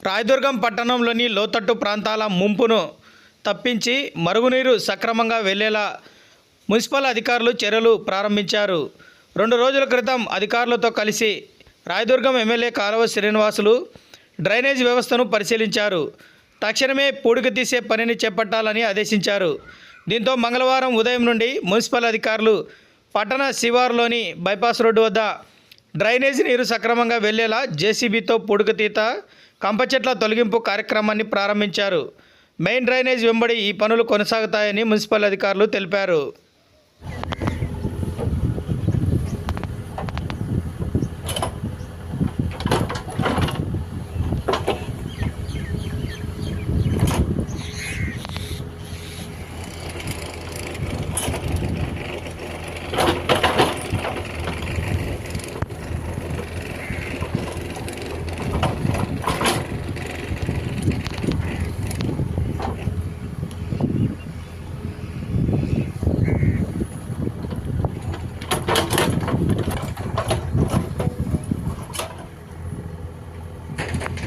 రాయదుర్గం పట్టణంలోని లోతట్టు ప్రాంతాల ముంపును తప్పించి మరుగునీరు సక్రమంగా వెళ్ళేలా మున్సిపల్ అధికారులు చర్యలు ప్రారంభించారు. రెండు రోజుల క్రితం అధికారులతో కలిసి రాయదుర్గం ఎమ్మెల్యే కాలువ శ్రీనివాసులు డ్రైనేజ్ వ్యవస్థను పరిశీలించారు. తక్షణమే పూడిక తీసే పనిని చేపట్టాలని ఆదేశించారు. దీంతో మంగళవారం ఉదయం నుండి మున్సిపల్ అధికారులు పట్టణ శివారులోని బైపాస్ రోడ్డు వద్ద డ్రైనేజ్ నీరు సక్రమంగా వెళ్ళేలా జేసీబీతో పూడికతీత కంప చెట్ల తొలగింపు కార్యక్రమాన్ని ప్రారంభించారు. మెయిన్ డ్రైనేజ్ వెంబడి ఈ పనులు కొనసాగుతాయని మున్సిపల్ అధికారులు తెలిపారు. you